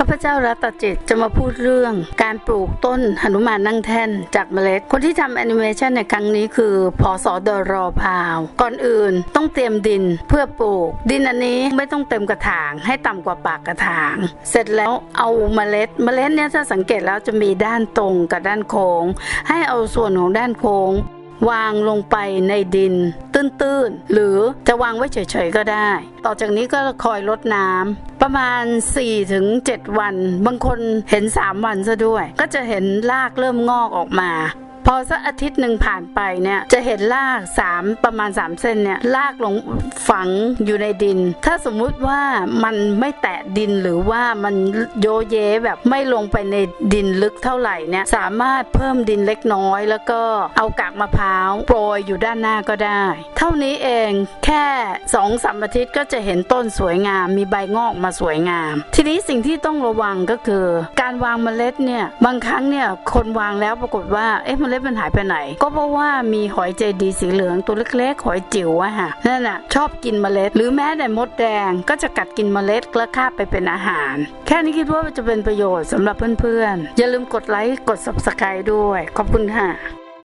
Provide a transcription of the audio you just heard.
ข้าพเจ้ารัตจิตจะมาพูดเรื่องการปลูกต้นหนุมานนั่งแท่นจากเมล็ด คนที่ทำแอนิเมชันในครั้งนี้คือพอสอดรอพาว ก่อนอื่นต้องเตรียมดินเพื่อปลูก ดินอันนี้ไม่ต้องเต็มกระถางให้ต่ำกว่าปากกระถาง เสร็จแล้วเอาเมล็ด เมล็ดเนี่ยถ้าสังเกตแล้วจะมีด้านตรงกับด้านโค้ง ให้เอาส่วนของด้านโค้ง วางลงไปในดิน ตื้นๆ หรือจะวางไว้เฉยๆ ก็ได้ ต่อจากนี้ก็คอยลดน้ำประมาณ 4-7 วัน บางคนเห็น 3 วันซะด้วย ก็จะเห็นรากเริ่มงอกออกมา พอสักอาทิตย์หนึ่งผ่านไปเนี่ยจะเห็นราก 3 ประมาณ 3 เส้นเนี่ยรากลงฝังอยู่ในดิน ถ้าสมมุติว่ามันไม่แตะดินหรือว่ามันโยเยแบบไม่ลงไปในดินลึกเท่าไหร่เนี่ยสามารถเพิ่มดินเล็กน้อย แล้วก็เอากากมะพร้าวโปรยอยู่ด้านหน้าก็ได้ เท่านี้เองแค่2องสามอาทิตย์ก็จะเห็นต้นสวยงาม มีใบงอกมาสวยงาม ทีนี้สิ่งที่ต้องระวังก็คือ การวางเมล็ดเนี่ยบางครั้งเนี่ยคนวางแล้วปรากฏว่าเอ๊ะเมล็ดมันหายไปไหน ก็เพราะว่ามีหอยใจดีสีเหลืองตัวเล็กๆ หอยจิ๋วอะฮะนั่นน่ะชอบกินเมล็ด หรือแม้แต่มดแดงก็จะกัดกินเมล็ดและคาบไปเป็นอาหาร แค่นี้คิดว่าจะเป็นประโยชน์สำหรับเพื่อนๆ อย่าลืมกดไลค์กด subscribe ด้วย ขอบคุณค่ะ